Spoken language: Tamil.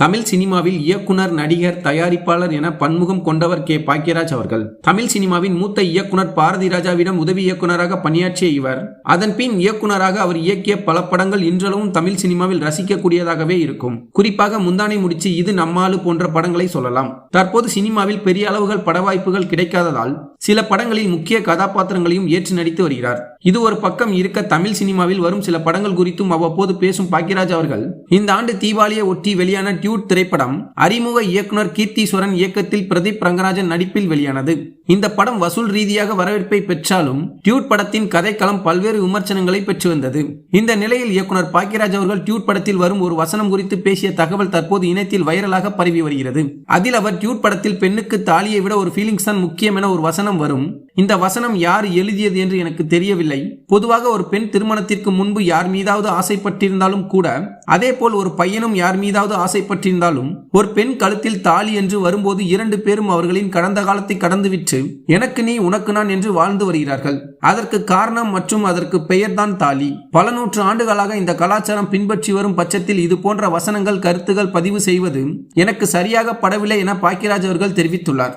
தமிழ் சினிமாவில் இயக்குனர் நடிகர் தயாரிப்பாளர் என பன்முகம் கொண்டவர் கே. பாக்கியராஜ் அவர்கள். தமிழ் சினிமாவின் மூத்த இயக்குனர் பாரதி ராஜாவிடம் உதவி இயக்குனராக பணியாற்றிய இவர். அதன் பின் இயக்குனராக அவர் இயக்கிய பல படங்கள் இன்றளவும் தமிழ் சினிமாவில் ரசிக்கக்கூடியதாகவே இருக்கும். குறிப்பாக முந்தானை முடிச்சு இது நம்மாலு போன்ற படங்களை சொல்லலாம். தற்போது சினிமாவில் பெரிய அளவுகள் பட வாய்ப்புகள் கிடைக்காததால் சில படங்களில் முக்கிய கதாபாத்திரங்களையும் ஏற்று நடித்து வருகிறார். இது ஒரு பக்கம் இருக்க தமிழ் சினிமாவில் வரும் சில படங்கள் குறித்தும் அவ்வப்போது பேசும் பாக்கியராஜ் அவர்கள் இந்த ஆண்டு தீபாவளியை ஒட்டி வெளியான டியூட் திரைப்படம் அறிமுக இயக்குனர் கீர்த்தீஸ்வரன் இயக்கத்தில் பிரதீப் ரங்கராஜன் நடிப்பில் வெளியானது. இந்த படம் வசூல் ரீதியாக வரவேற்பை பெற்றாலும் டியூட் படத்தின் கதைக்களம் பல்வேறு விமர்சனங்களை பெற்று வந்தது. இந்த நிலையில் இயக்குனர் பாக்கியராஜ் அவர்கள் டியூட் படத்தில் வரும் ஒரு வசனம் குறித்து பேசிய தகவல் தற்போது இணையத்தில் வைரலாக பரவி வருகிறது. அதில் அவர் டியூட் படத்தில் பெண்ணுக்கு தாலியை விட ஒரு ஃபீலிங்ஸ் தான் முக்கியம் என ஒரு வசனம் வரும். இந்த வசனம் யார் எழுதியது என்று எனக்கு தெரியவில்லை. பொதுவாக ஒரு பெண் திருமணத்திற்கு முன்பு யார் மீதாவது ஆசைப்பட்டிருந்தாலும் கூட அதே போல் ஒரு பையனும் யார் மீதாவது ஆசைப்பட்டிருந்தாலும் ஒரு பெண் கழுத்தில் தாலி என்று வரும்போது இரண்டு பேரும் அவர்களின் கடந்த காலத்தை கடந்துவிட்டு எனக்கு நீ உனக்கு நான் என்று வாழ்ந்து வருகிறார்கள். அதற்கு காரணம் மற்றும் அதற்கு பெயர்தான் தாலி. பல நூற்று ஆண்டுகளாக இந்த கலாச்சாரம் பின்பற்றி வரும் பட்சத்தில் இது போன்ற வசனங்கள் கருத்துகள் பதிவு செய்வது எனக்கு சரியாக படவில்லை என பாக்கியராஜ் அவர்கள் தெரிவித்துள்ளார்.